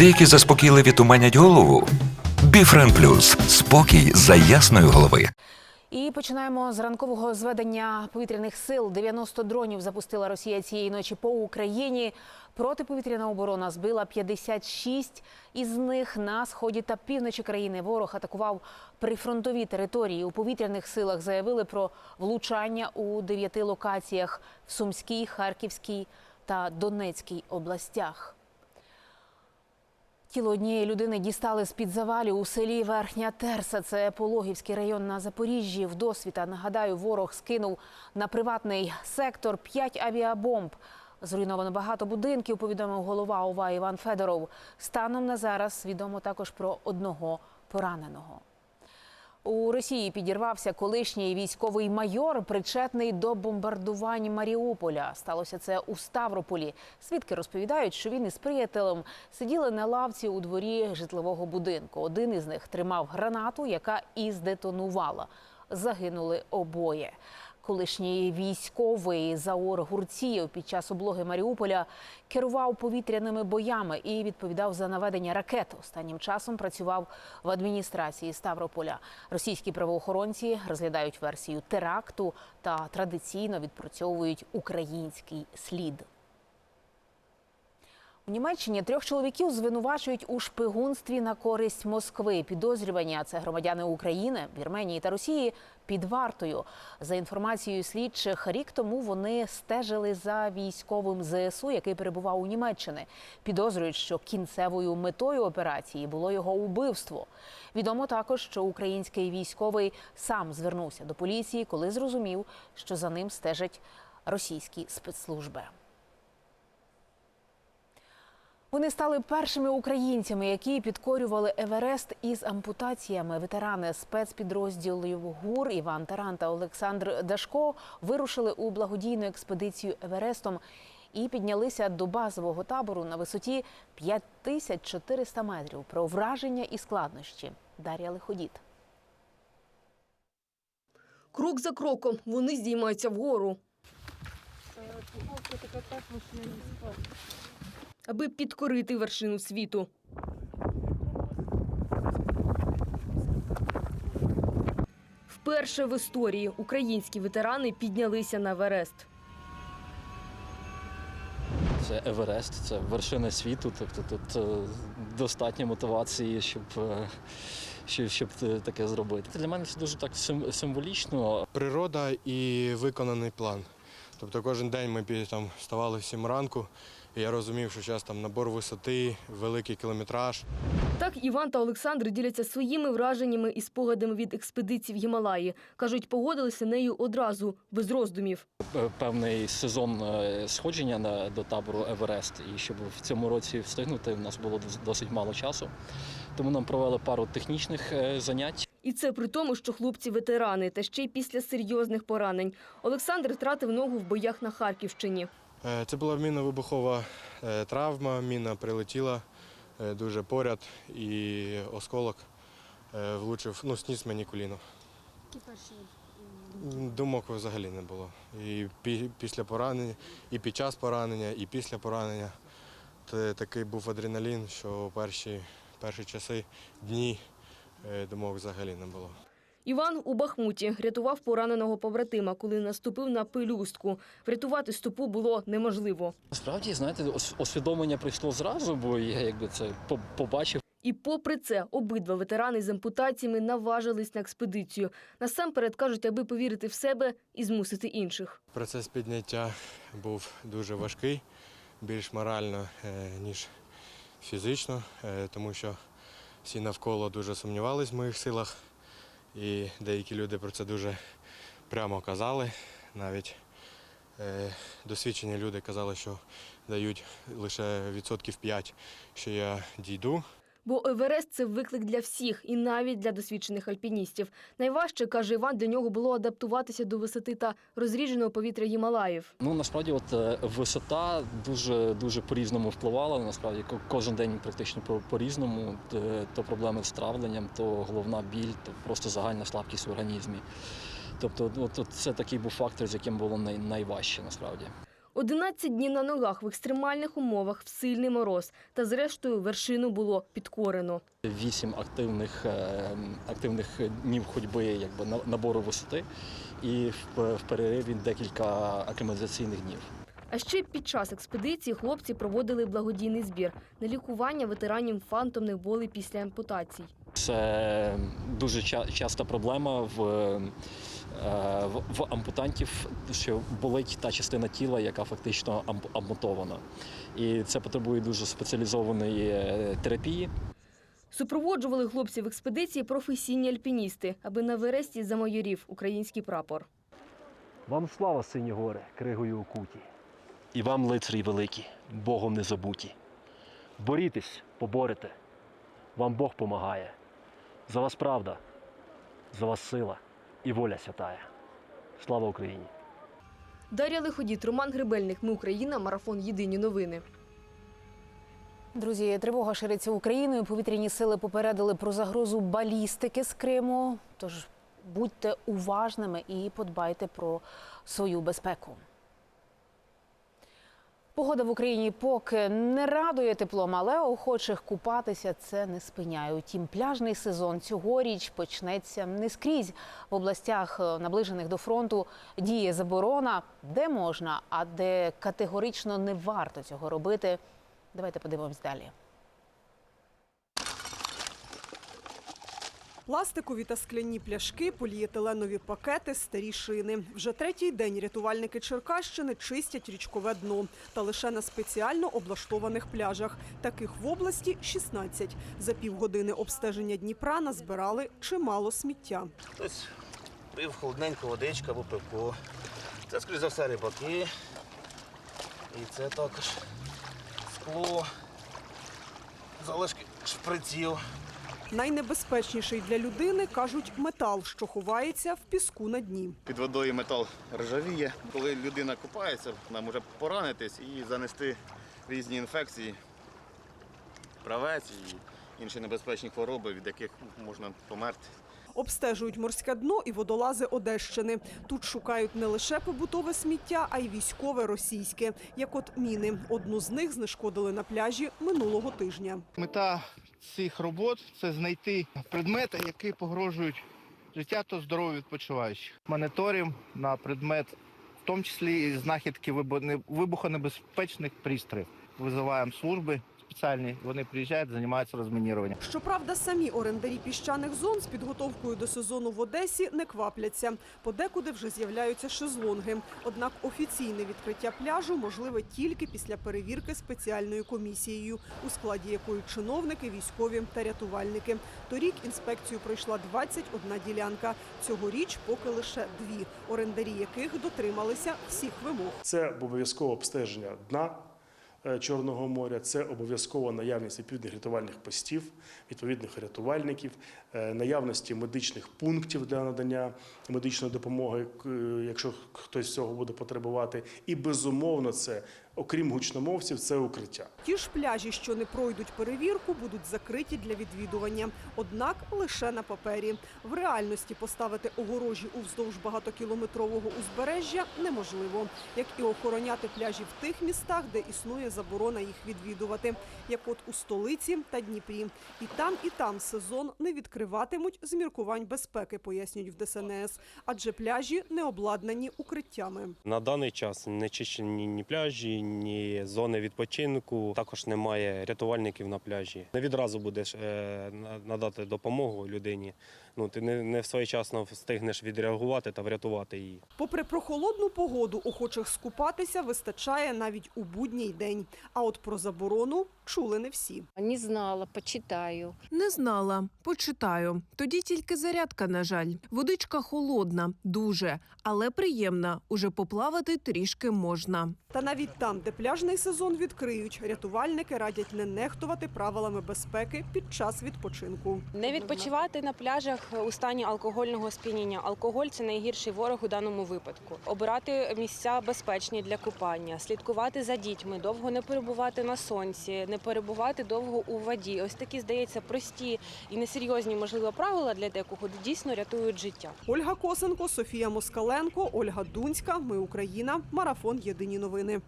Деякі заспокійливі туманять голову. Біфрен Плюс спокій за ясної голови. І починаємо з ранкового зведення повітряних сил. 90 дронів запустила Росія цієї ночі по Україні. Протиповітряна оборона збила 56 із них на сході та півночі країни. Ворог атакував прифронтові території. У повітряних силах заявили про влучання у дев'яти локаціях в Сумській, Харківській та Донецькій областях. Тіло однієї людини дістали з-під завалів у селі Верхня Терса. Це Пологівський район на Запоріжжі. В досвіта, нагадаю, ворог скинув на приватний сектор п'ять авіабомб. Зруйновано багато будинків, повідомив голова ОВА Іван Федоров. Станом на зараз відомо також про одного пораненого. У Росії підірвався колишній військовий майор, причетний до бомбардувань Маріуполя. Сталося це у Ставрополі. Свідки розповідають, що він із приятелем сиділи на лавці у дворі житлового будинку. Один із них тримав гранату, яка і здетонувала. Загинули обоє. Колишній військовий Заор Гурцієв під час облоги Маріуполя керував повітряними боями і відповідав за наведення ракет. Останнім часом працював в адміністрації Ставрополя. Російські правоохоронці розглядають версію теракту та традиційно відпрацьовують український слід. У Німеччині трьох чоловіків звинувачують у шпигунстві на користь Москви. Підозрювані, а це громадяни України, Вірменії та Росії, під вартою. За інформацією слідчих, рік тому вони стежили за військовим ЗСУ, який перебував у Німеччині. Підозрюють, що кінцевою метою операції було його убивство. Відомо також, що український військовий сам звернувся до поліції, коли зрозумів, що за ним стежать російські спецслужби. Вони стали першими українцями, які підкорювали Еверест із ампутаціями. Ветерани спецпідрозділів ГУР Іван Таран та Олександр Дашко вирушили у благодійну експедицію Еверестом і піднялися до базового табору на висоті 5400 метрів. Про враження і складнощі Дар'я Лиходіт. Крок за кроком вони здіймаються вгору. Аби підкорити вершину світу. Вперше в історії українські ветерани піднялися на Верест. Це Еверест, це вершина світу. Тобто тут е, достатньо мотивації, щоб, е, щоб, щоб е, таке зробити. Для мене це дуже так сим- символічно. Природа і виконаний план. Тобто кожен день ми там вставали в 7 ранку, і я розумів, що зараз там набор висоти, великий кілометраж. Так Іван та Олександр діляться своїми враженнями і спогадами від експедиції в Гімалаї. Кажуть, погодилися нею одразу, без роздумів. Певний сезон е, сходження на, до табору Еверест. І щоб в цьому році встигнути, в нас було досить мало часу. Тому нам провели пару технічних е, занять. І це при тому, що хлопці ветерани, та ще й після серйозних поранень. Олександр втратив ногу в боях на Харківщині. Е, Це була мінно-вибухова е, травма, міна прилетіла е, дуже поряд, і осколок влучив, ну, сніс мені коліно. М, Думок взагалі не було. І після поранення, і під час поранення, і після поранення. Це такий був адреналін, що перші, перші часи, дні думок взагалі не було. Іван у Бахмуті рятував пораненого побратима, коли наступив на пелюстку. Врятувати стопу було неможливо. Насправді, знаєте, усвідомлення прийшло зразу, бо я якби це побачив. І попри це, обидва ветерани з ампутаціями наважились на експедицію. Насамперед кажуть, аби повірити в себе і змусити інших. Процес підняття був дуже важкий, більш морально, е, ніж фізично, е, тому що всі навколо дуже сумнівались в моїх силах, і деякі люди про це дуже прямо казали. Навіть е, досвідчені люди казали, що дають лише відсотків 5, що я дійду. Бо Еверест це виклик для всіх, і навіть для досвідчених альпіністів. Найважче, каже Іван, для нього було адаптуватися до висоти та розрідженого повітря Гімалаїв. Ну насправді, от е, висота дуже дуже по-різному впливала. Насправді ко- кожен день практично по- по-різному. То проблеми з травленням, то головна біль, то просто загальна слабкість в організмі. Тобто, от, от це такий був фактор, з яким було най, найважче насправді. 11 днів на ногах в екстремальних умовах, в сильний мороз. Та зрештою вершину було підкорено. Вісім активних, е, активних днів ходьби, якби на- набору висоти, і в, перериві декілька акліматизаційних днів. А ще під час експедиції хлопці проводили благодійний збір на лікування ветеранів фантомних болей після ампутацій. Це дуже ча- часта проблема в, в, в ампутантів, що болить та частина тіла, яка фактично амп- ампутована. І це потребує дуже спеціалізованої е, терапії. Супроводжували хлопців експедиції професійні альпіністи, аби на Вересті замайорів український прапор. Вам слава, сині гори, кригою окуті. І вам, лицарі великі, Богом не забуті. Борітесь, поборете. Вам Бог помагає. За вас правда, за вас сила і воля святая. Слава Україні! Дар'я Лиходіт, Роман Гребельник. Ми Україна. Марафон. Єдині новини. Друзі, тривога шириться Україною. Повітряні сили попередили про загрозу балістики з Криму. Тож будьте уважними і подбайте про свою безпеку. Погода в Україні поки не радує теплом, але охочих купатися це не спиняє. Утім, пляжний сезон цьогоріч почнеться не скрізь. В областях, е, наближених до фронту, діє заборона, де можна, а де категорично не варто цього робити. Давайте подивимось далі. Пластикові та скляні пляшки, поліетиленові пакети, старі шини. Вже третій день рятувальники Черкащини чистять річкове дно. Та лише на спеціально облаштованих пляжах. Таких в області 16. За півгодини обстеження Дніпра назбирали чимало сміття. Хтось пив холодненьку водичку або пивко. Це, скоріш за все, рибаки. І це також скло, залишки шприців. Найнебезпечніший для людини, кажуть, метал, що ховається в піску на дні. Під водою метал ржавіє. Коли людина купається, вона може поранитись і занести різні інфекції, правець і інші небезпечні хвороби, від яких можна померти. Обстежують морське дно і водолази Одещини. Тут шукають не лише побутове сміття, а й військове російське, як от міни. Одну з них знешкодили на пляжі минулого тижня. Мета цих робот це знайти предмети, які погрожують життя та здоров'ю відпочиваючих. Моніторимо на предмет, в тому числі і знахідки вибу- вибухонебезпечних пристроїв. Визиваємо служби спеціальні, вони приїжджають, займаються розмініруванням. Щоправда, самі орендарі піщаних зон з підготовкою до сезону в Одесі не квапляться. Подекуди вже з'являються шезлонги. Однак офіційне відкриття пляжу можливе тільки після перевірки спеціальною комісією, у складі якої чиновники, військові та рятувальники. Торік інспекцію пройшла 21 ділянка. Цьогоріч поки лише дві, орендарі яких дотрималися всіх вимог. Це обов'язкове обстеження дна Чорного моря, це обов'язкова наявність відповідних рятувальних постів, відповідних рятувальників, е, наявності медичних пунктів для надання медичної допомоги, е, якщо хтось цього буде потребувати. І безумовно, це, окрім гучномовців, це укриття. Ті ж пляжі, що не пройдуть перевірку, будуть закриті для відвідування. Однак лише на папері. В реальності поставити огорожі уздовж багатокілометрового узбережжя неможливо, як і охороняти пляжі в тих містах, де існує заборона їх відвідувати, як от у столиці та Дніпрі. І там, і там сезон не відкриватимуть з міркувань безпеки, пояснюють в ДСНС, адже пляжі не обладнані укриттями. На даний час не чищені ні пляжі, ні зони відпочинку. Також немає рятувальників на пляжі. Не відразу будеш е, надати допомогу людині. Ну ти не, не своєчасно встигнеш відреагувати та врятувати її. Попри прохолодну погоду, охочих скупатися вистачає навіть у будній день. А от про заборону чули не всі. Не знала, почитаю. Не знала, почитаю. Тоді тільки зарядка, на жаль. Водичка холодна, дуже, але приємна. Уже поплавати трішки можна. Та навіть там Там, де пляжний сезон відкриють, рятувальники радять не нехтувати правилами безпеки під час відпочинку. Не відпочивати на пляжах у стані алкогольного сп'яніння. Алкоголь це найгірший ворог у даному випадку. Обирати місця безпечні для купання, слідкувати за дітьми, довго не перебувати на сонці, не перебувати довго у воді. Ось такі здається прості і несерйозні, можливо, правила для декого дійсно рятують життя. Ольга Косенко, Софія Москаленко, Ольга Дунська. Ми Україна. Марафон. Єдині новини.